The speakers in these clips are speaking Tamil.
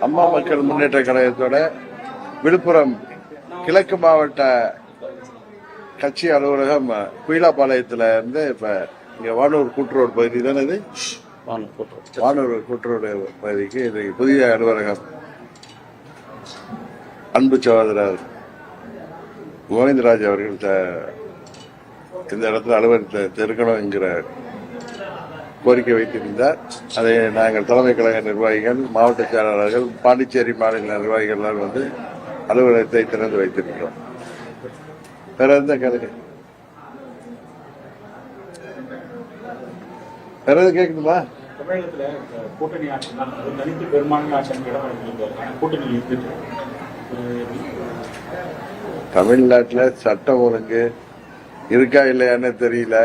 அம்மா மக்கள் முன்னேற்ற கழகத்தோட விழுப்புரம் கிழக்கு மாவட்ட கட்சி அலுவலகம் குயிலாப்பாளையத்துல இருந்து இப்ப இங்க வானூர் கூட்டுரோடு பகுதி தானே இது? வானூர் கூட்டுரோடு பகுதிக்கு இது புதிய அலுவலகம். அன்பு சகோதரர் கோவிந்தராஜ் அவர்கள் இந்த இடத்துல அலுவலகத்தை திறக்கணும் என்கிற கோரிக்கை வைத்திருந்தார். அதை நாங்கள் தலைமை கழக நிர்வாகிகள் மாவட்ட செயலாளர்கள் பாண்டிச்சேரி மாநில நிர்வாகிகள் எல்லாம் வந்து அலுவலகத்தை திறந்து வைத்திருக்கிறோம். வேற எந்த கருது வேற எதுவும் கேட்கணுமா? தமிழகத்துல அஹ், கூட்டணி ஆட்சி தான் அது தனித்து பெரும்பான்மை ஆட்சி அமைக்க இடம் இருந்திருக்காங்க கூட்டணி இருந்துட்டு அஹ், தமிழ்நாட்டுல சட்டம் ஒழுங்கு இருக்கா இல்லையான்னு தெரியல.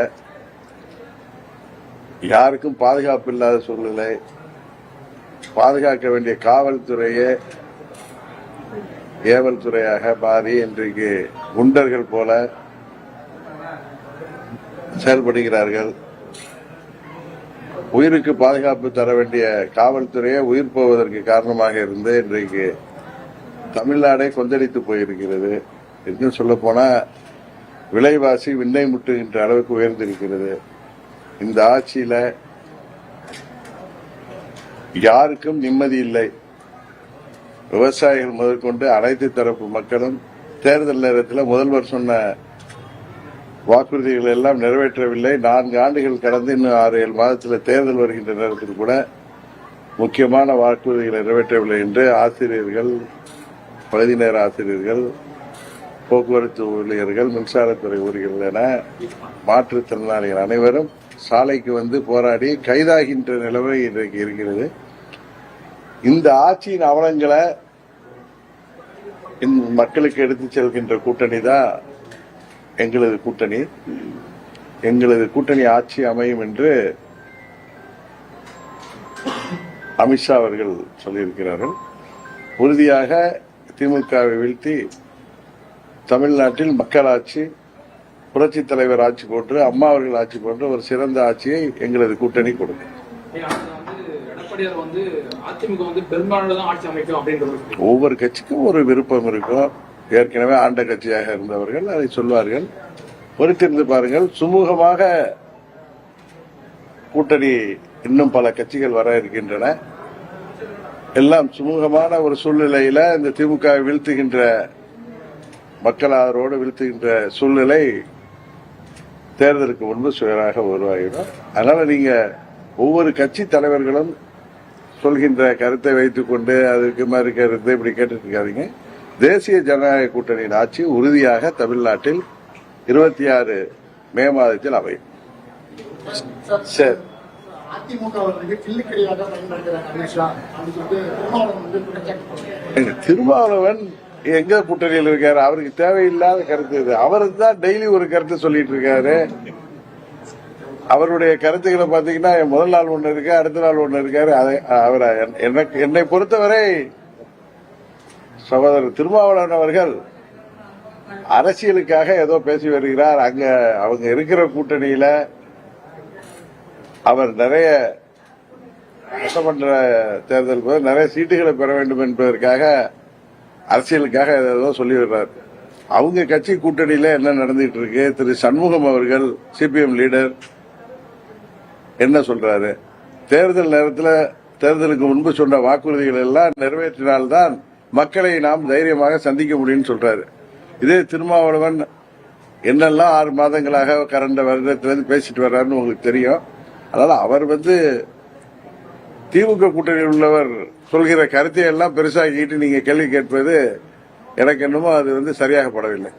யாருக்கும் பாதுகாப்பு இல்லாத சூழ்நிலை. பாதுகாக்க வேண்டிய காவல்துறையே ஏவல் துறையாக மாறி இன்றைக்கு குண்டர்கள் போல செயல்படுகிறார்கள். உயிருக்கு பாதுகாப்பு தர வேண்டிய காவல்துறையே உயிர் போவதற்கு காரணமாக இருந்து இன்றைக்கு தமிழ்நாடே கொந்தளித்து போயிருக்கிறது. இன்னும் சொல்ல போனா விலைவாசி விண்ணை முட்டுகின்ற அளவுக்கு உயர்ந்திருக்கிறது. இந்த ஆட்சியில யாருக்கும் நிம்மதி இல்லை. விவசாயிகள் முதற்கொண்டு அனைத்து தரப்பு மக்களும் தேர்தல் நேரத்தில் முதல்வர் சொன்ன வாக்குறுதிகள் எல்லாம் நிறைவேற்றவில்லை. நான்கு ஆண்டுகள் கடந்து இன்னும் ஆறு ஏழு மாதத்தில் தேர்தல் வருகின்ற நேரத்தில் கூட முக்கியமான வாக்குறுதிகளை நிறைவேற்றவில்லை என்று ஆசிரியர்கள் பகுதி நேர ஆசிரியர்கள் போக்குவரத்து ஊழியர்கள் மின்சாரத்துறை ஊழியர்கள் என மாற்றுத்திறனாளிகள் அனைவரும் சாலைக்கு வந்து போராடி கைதாகின்ற நிலைமை இன்றைக்கு இருக்கிறது. இந்த ஆட்சியின் அவலங்களை மக்களுக்கு எடுத்துச் செல்கின்ற கூட்டணி தான் எங்களது கூட்டணி. எங்களது கூட்டணி ஆட்சி அமையும் என்று அமித்ஷா அவர்கள் சொல்லியிருக்கிறார்கள். உறுதியாக திமுகவை வீழ்த்தி தமிழ்நாட்டில் மக்களாட்சி புரட்சி தலைவர் ஆட்சி போன்று அம்மா அவர்கள் ஆட்சி போன்று ஒரு சிறந்த ஆட்சியை எங்களது கூட்டணி கொடுக்கும் ஒவ்வொரு கட்சிக்கும் ஒரு விருப்பம் இருக்கும். ஏற்கனவே ஆண்ட கட்சியாக இருந்தவர்கள் அதை சொல்வார்கள். பொறுத்திருந்து பாருங்கள் சுமூகமாக கூட்டணி இன்னும் பல கட்சிகள் வர இருக்கின்றன. எல்லாம் சுமூகமான ஒரு சூழ்நிலையில இந்த திமுக வீழ்த்துகின்ற மக்கள் ஆதரவோடு வீழ்த்துகின்ற சூழ்நிலை தேர்தலுக்கு முன்பு சுயராக உருவாகிடும் அதனால நீங்க ஒவ்வொரு கட்சி தலைவர்களும் சொல்கின்ற கருத்தை வைத்துக்கொண்டு அதுக்கு மாதிரி கருத்து இப்படி கேட்டுட்டு இருக்காதீங்க. தேசிய ஜனநாயக கூட்டணியின் ஆட்சி உறுதியாக தமிழ்நாட்டில் இருபத்தி ஆறு மே மாதத்தில் அமையும். சரி திருமாவளவன். எங்க கூட்டணியில் இருக்காரு? அவருக்கு தேவையில்லாத கருத்து இது. அவருக்கு தான் டெய்லி ஒரு கருத்து சொல்லிட்டு இருக்காரு. அவருடைய கருத்துக்களை பாத்தீங்கன்னா முதல் நாள் ஒண்ணு இருக்கு அடுத்த நாள் ஒண்ணு இருக்காரு. அதை அவரை எனக்கு என்னை பொறுத்தவரை சகோதரர் திருமாவளவன் அவர்கள் அரசியலுக்காக ஏதோ பேசி வருகிறார். அங்க அவங்க இருக்கிற கூட்டணியில அவர் நிறைய சட்டமன்ற தேர்தல் போது நிறைய சீட்டுகளை பெற வேண்டும் என்பதற்காக அரசியலுக்காக ஏதோ சொல்லி அவங்க கட்சி கூட்டணியில என்ன நடந்துட்டு இருக்கு? திரு சண்முகம் அவர்கள் சிபிஎம் லீடர் என்ன சொல்றாரு? தேர்தல் நேரத்தில் தேர்தலுக்கு முன்பு சொன்ன வாக்குறுதிகள் எல்லாம் நிறைவேற்றினால்தான் மக்களை நாம் தைரியமாக சந்திக்க முடியும்னு சொல்றாரு. இதே திருமாவளவன் என்னெல்லாம் ஆறு மாதங்களாக கடந்த வருடத்திலிருந்து பேசிட்டு வர்றாருன்னு உங்களுக்கு தெரியும். அதனால அவர் வந்து திமுக கூட்டணியில் உள்ளவர் சொல்கிற கருத்தை எல்லாம் பெருசாக்கிட்டு நீங்க கேள்வி கேட்பது எனக்கு என்னமோ அது வந்து சரியாக படவில்லை.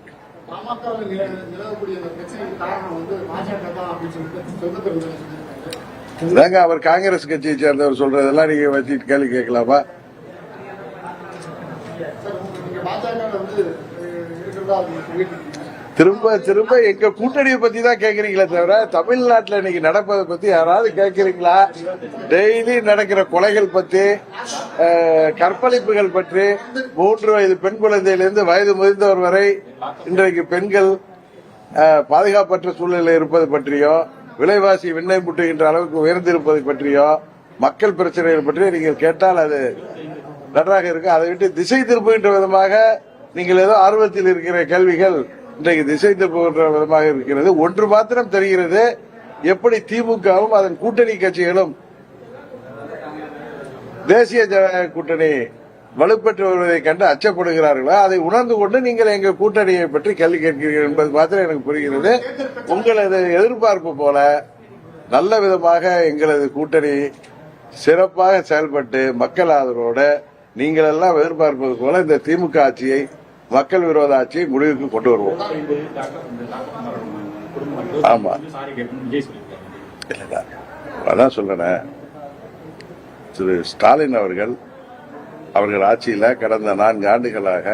இதாங்க அவர் காங்கிரஸ் கட்சியை சேர்ந்தவர் சொல்றதெல்லாம் நீங்க வச்சுட்டு கேள்வி கேட்கலாமா? பாஜக திரும்ப திரும்ப எங்க கூட்டணியை பத்தி தான் கேக்குறீங்களே தவிர தமிழ்நாட்டுல இன்னைக்கு நடப்பதை பத்தி யாராவது கேக்குறீங்களா? டெய்லி நடக்கிற கொலைகள் பத்தி கற்பழிப்புகள் பற்றி மூன்று வயது பெண் குழந்தையிலிருந்து வயது முதிர்ந்தவர் வரை இன்றைக்கு பெண்கள் பாதுகாப்பற்ற சூழ்நிலை இருப்பது பற்றியோ விலைவாசி விண்ணை முட்டுகின்ற அளவுக்கு உயர்ந்திருப்பது பற்றியோ மக்கள் பிரச்சனைகள் பற்றி நீங்கள் கேட்டால் அது நன்றாக இருக்கும். அதை விட்டு திசை திருப்புகின்ற விதமாக நீங்கள் ஏதோ ஆர்வத்தில் இருக்கிற கேள்விகள் இன்றைக்கு திசை திருப்புகின்ற விதமாக இருக்கிறது. ஒன்று மாத்திரம் தெரிகிறது. எப்படி திமுகவும் அதன் கூட்டணி கட்சிகளும் தேசிய ஜனநாயக கூட்டணி வலுப்பெற்று வருவதை கண்டு அச்சப்படுகிறார்களோ? அதை உணர்ந்து கொண்டு நீங்கள் எங்கள் கூட்டணியை பற்றி கேள்வி கேட்கிறீர்கள் என்பது மாத்திரம் எனக்கு புரிகிறது. உங்களது எதிர்பார்ப்பு போல நல்ல விதமாக எங்களது கூட்டணி சிறப்பாக செயல்பட்டு மக்கள் ஆதரவோடு நீங்கள் எல்லாம் எதிர்பார்ப்பது போல இந்த திமுக ஆட்சியை மக்கள் விரோத ஆட்சியை முடிவுக்கு கொண்டு வருவோம் ஆமா. இல்லைடா. அதான் சொல்றேன் திரு ஸ்டாலின் அவர்கள் அவர்கள் ஆட்சியில கடந்த நான்கு ஆண்டுகளாக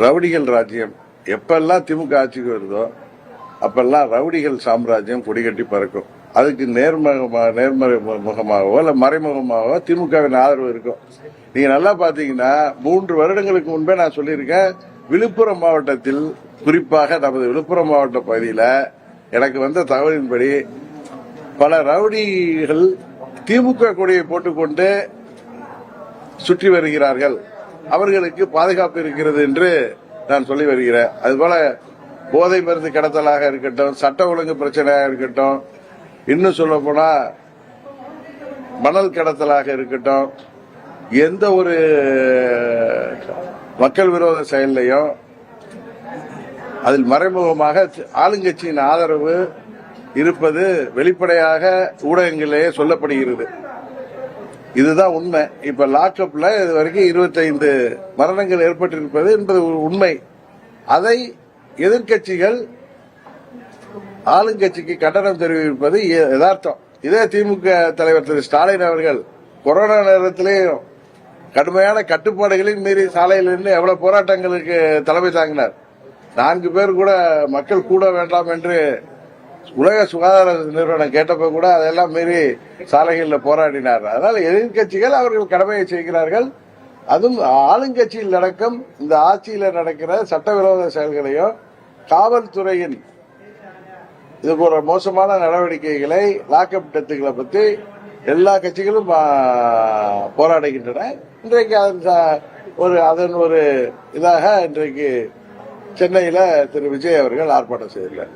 ரவுடிகள் ராஜ்யம் எப்பெல்லாம் திமுக ஆட்சிக்கு வருதோ அப்பெல்லாம் ரவுடிகள் சாம்ராஜ்யம் கொடிகட்டி பறக்கும் அதுக்கு நேர்முகமாக நேர்மறை முகமாகவோ இல்லை மறைமுகமாகவோ திமுகவின் ஆதரவு இருக்கும். நீங்க நல்லா பாத்தீங்கன்னா மூன்று வருடங்களுக்கு முன்பே நான் சொல்லியிருக்கேன் விழுப்புரம் மாவட்டத்தில் குறிப்பாக நமது விழுப்புரம் மாவட்ட பகுதியில் எனக்கு வந்த தகவலின்படி பல ரவுடிகள் திமுக கொடியை போட்டுக்கொண்டு சுற்றி வருகிறார்கள். அவர்களுக்கு பாதுகாப்பு இருக்கிறது என்று நான் சொல்லி வருகிறேன். அதுபோல போதை மருந்து கடத்தலாக இருக்கட்டும் சட்ட ஒழுங்கு பிரச்சனையாக இருக்கட்டும் இன்னும் சொல்ல போனா மணல் கடத்தலாக இருக்கட்டும் எந்த ஒரு மக்கள் விரோத செயல்லையும் அதில் மறைமுகமாக ஆளுங்கட்சியின் ஆதரவு இருப்பது வெளிப்படையாக ஊடகங்களிலேயே சொல்லப்படுகிறது. இதுதான் உண்மை. இப்ப லாக்அப்ல இது வரைக்கும் இருபத்தைந்து மரணங்கள் ஏற்பட்டிருப்பது என்பது ஒரு உண்மை. அதை எதிர்க்கட்சிகள் ஆளுங்கட்சிக்கு கண்டனம் தெரிவிப்பது யதார்த்தம். இதே திமுக தலைவர் திரு ஸ்டாலின் அவர்கள் கொரோனா நேரத்திலேயும் கடுமையான கட்டுப்பாடுகளின் மீறி சாலையில் இருந்து எவ்வளவு போராட்டங்களுக்கு தலைமை தாங்கினார். நான்கு பேர் கூட மக்கள் கூட வேண்டாம் என்று உலக சுகாதார நிறுவனம் கேட்டப்ப கூட அதெல்லாம் மீறி சாலைகளில் போராடினார். அதனால் எதிர்க்கட்சிகள் அவர்கள் கடமையை செய்கிறார்கள். அதுவும் ஆளுங்கட்சியில் நடக்கும் இந்த ஆட்சியில் நடக்கிற சட்டவிரோத செயல்களையும் காவல்துறையின் இது போன்ற மோசமான நடவடிக்கைகளை லாக்அப் டெத்துகளை பற்றி எல்லா கட்சிகளும் போராடுகின்றன. இன்றைக்கு அதன் ஒரு அதன் ஒரு இதாக இன்றைக்கு சென்னையில் திரு விஜய் அவர்கள் ஆர்ப்பாட்டம் செய்துள்ளார்.